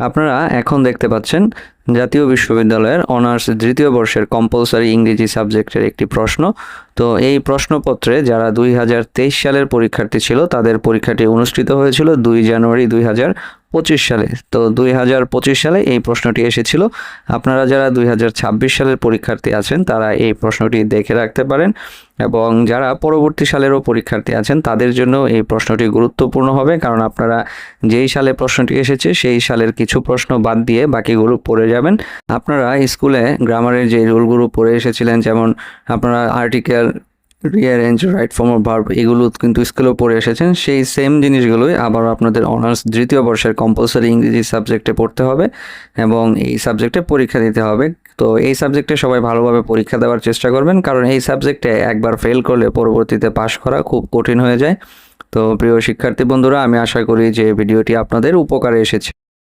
আপনারা এখন দেখতে পাচ্ছেন জাতীয় বিশ্ববিদ্যালয়ের অনার্স দ্বিতীয় বর্ষের কম্পালসারি ইংরেজি সাবজেক্টের একটি প্রশ্ন। তো এই প্রশ্নপত্রে যারা দুই হাজার তেইশ সালের পরীক্ষার্থী ছিল, তাদের পরীক্ষাটি অনুষ্ঠিত হয়েছিল দুই জানুয়ারি দুই হাজার পঁচিশ সালে। তো দুই হাজার পঁচিশ সালে এই প্রশ্নটি এসেছিল। আপনারা যারা দুই হাজার ছাব্বিশ সালের পরীক্ষার্থী আছেন, তারা এই প্রশ্নটি দেখে রাখতে পারেন এবং যারা পরবর্তী সালেরও পরীক্ষার্থী আছেন, তাদের জন্য এই প্রশ্নটি গুরুত্বপূর্ণ হবে। কারণ আপনারা যেই সালে প্রশ্নটি এসেছে, সেই সালের কিছু প্রশ্ন বাদ দিয়ে বাকিগুলো পড়ে যাবেন। আপনারা স্কুলে গ্রামারের যে রুলগুলো পড়ে এসেছিলেন, যেমন আপনারা article rearrange right form of verb এগুলো কিন্তু স্কুলেও পড়ে এসেছেন। সেই সেম জিনিসগুলোই আবার আপনাদের অনার্স দ্বিতীয় বর্ষের কম্পালসারি ইংরেজি সাবজেক্টে পড়তে হবে এবং এই সাবজেক্টে পরীক্ষা দিতে হবে। তো এই সাবজেক্টে সবাই ভালোভাবে পরীক্ষা দেওয়ার চেষ্টা করবেন, কারণ এই সাবজেক্টে একবার ফেল করলে পরবর্তীতে পাশ করা খুব কঠিন হয়ে যায়। তো প্রিয় শিক্ষার্থী বন্ধুরা, আমি আশা করি যে ভিডিওটি আপনাদের উপকারে এসেছে।